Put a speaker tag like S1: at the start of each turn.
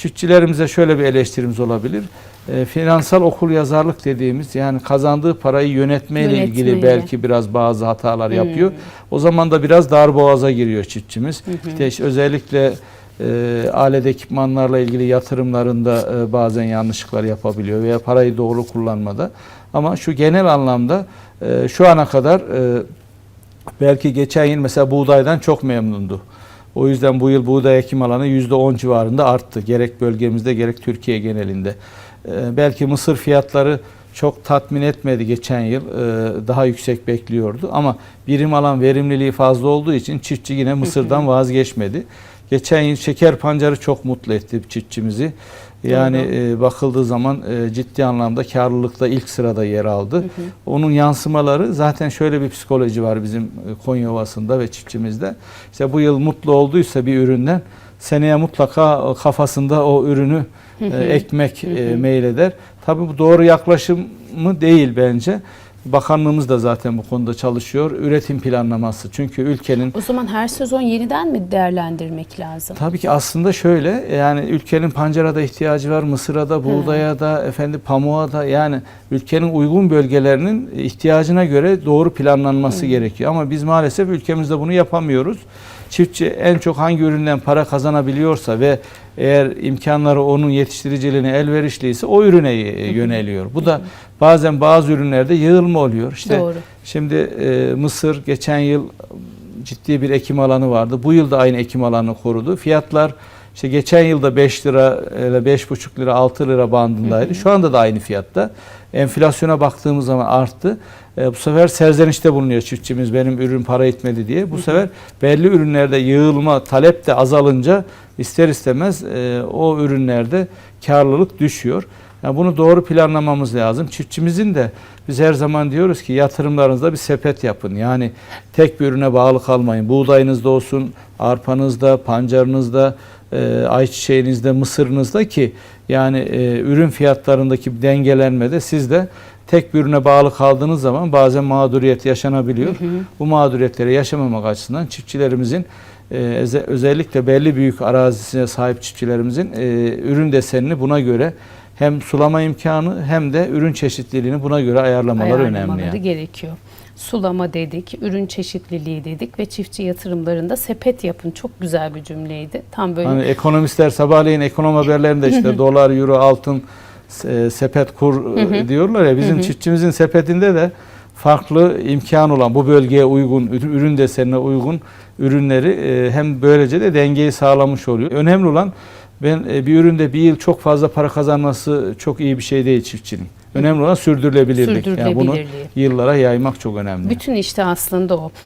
S1: Çiftçilerimize şöyle bir eleştirimiz olabilir. E, finansal okul yazarlık dediğimiz yani kazandığı parayı yönetmeyle ilgili
S2: Yönetmeyle.
S1: belki biraz bazı hatalar yapıyor. O zaman da biraz darboğaza giriyor çiftçimiz. İşte, işte özellikle e, alet ekipmanlarla ilgili yatırımlarında e, bazen yanlışlıklar yapabiliyor veya parayı doğru kullanmada. Ama şu genel anlamda e, şu ana kadar e, belki geçen yıl mesela buğdaydan çok memnundu. O yüzden bu yıl buğday ekim alanı %10 civarında arttı. Gerek bölgemizde gerek Türkiye genelinde. E, belki mısır fiyatları çok tatmin etmedi geçen yıl. E, daha yüksek bekliyordu. Ama birim alan verimliliği fazla olduğu için çiftçi yine mısırdan vazgeçmedi. Geçen yıl şeker pancarı çok mutlu etti çiftçimizi. Yani e, bakıldığı zaman e, ciddi anlamda karlılıkta ilk sırada yer aldı. Onun yansımaları zaten şöyle bir psikoloji var bizim e, Konya Ovası'nda ve çiftçimizde. İşte bu yıl mutlu olduysa bir üründen seneye mutlaka kafasında o ürünü e, ekmek e, meyleder. Tabii bu doğru yaklaşım mı değil bence. Bakanlığımız da zaten bu konuda çalışıyor. Üretim planlaması. Çünkü ülkenin
S2: O zaman her sezon yeniden mi değerlendirmek lazım?
S1: Tabii ki aslında şöyle yani ülkenin pancara da ihtiyacı var, mısıra da, buğdaya da, efendi pamuğa da yani ülkenin uygun bölgelerinin ihtiyacına göre doğru planlanması gerekiyor. Ama biz maalesef ülkemizde bunu yapamıyoruz. Çiftçi en çok hangi üründen para kazanabiliyorsa ve eğer imkanları onun yetiştiriciliğine elverişliyse o ürüne yöneliyor. Bu da bazen bazı ürünlerde yığılma oluyor. İşte
S2: Doğru.
S1: Şimdi e, Mısır geçen yıl ciddi bir ekim alanı vardı. Bu yıl da aynı ekim alanını korudu. Fiyatlar işte geçen yılda 5 lira ile 5,5 lira 6 lira bandındaydı. Şu anda da aynı fiyatta. Enflasyona baktığımız zaman arttı. E, bu sefer serzenişte bulunuyor çiftçimiz benim ürün para etmedi diye. Bu sefer belli ürünlerde yığılma, talep de azalınca ister istemez e, o ürünlerde karlılık düşüyor. Yani bunu doğru planlamamız lazım. Çiftçimizin de biz her zaman diyoruz ki yatırımlarınızda bir sepet yapın. Yani tek bir ürüne bağlı kalmayın. Buğdayınızda olsun, arpanızda, pancarınızda, e, ayçiçeğinizde, mısırınızda ki yani e, ürün fiyatlarındaki dengelenmede siz de tek bir ürüne bağlı kaldığınız zaman bazen mağduriyet yaşanabiliyor. Bu mağduriyetleri yaşamamak açısından çiftçilerimizin e, öze- özellikle belli büyük arazisine sahip çiftçilerimizin e, ürün desenini buna göre hem sulama imkanı hem de ürün çeşitliliğini buna göre ayarlamaları önemli.
S2: Ayarlamaları
S1: Yani.
S2: gerekiyor. Sulama dedik, ürün çeşitliliği dedik ve çiftçi yatırımlarında sepet yapın. Çok güzel bir cümleydi. Tam böyle
S1: Hani ekonomistler sabahleyin ekonomi haberlerinde işte dolar, euro, altın, e, sepet kur e, diyorlar ya bizim çiftçimizin sepetinde de farklı imkan olan bu bölgeye uygun ürün ürün desenine uygun ürünleri e, hem böylece de dengeyi sağlamış oluyor. Önemli olan ben e, bir üründe bir yıl çok fazla para kazanması çok iyi bir şey değil çiftçinin. Önemli olan sürdürülebilirlik. Yani bunu yıllara yaymak çok önemli.
S2: bütün işte aslında o.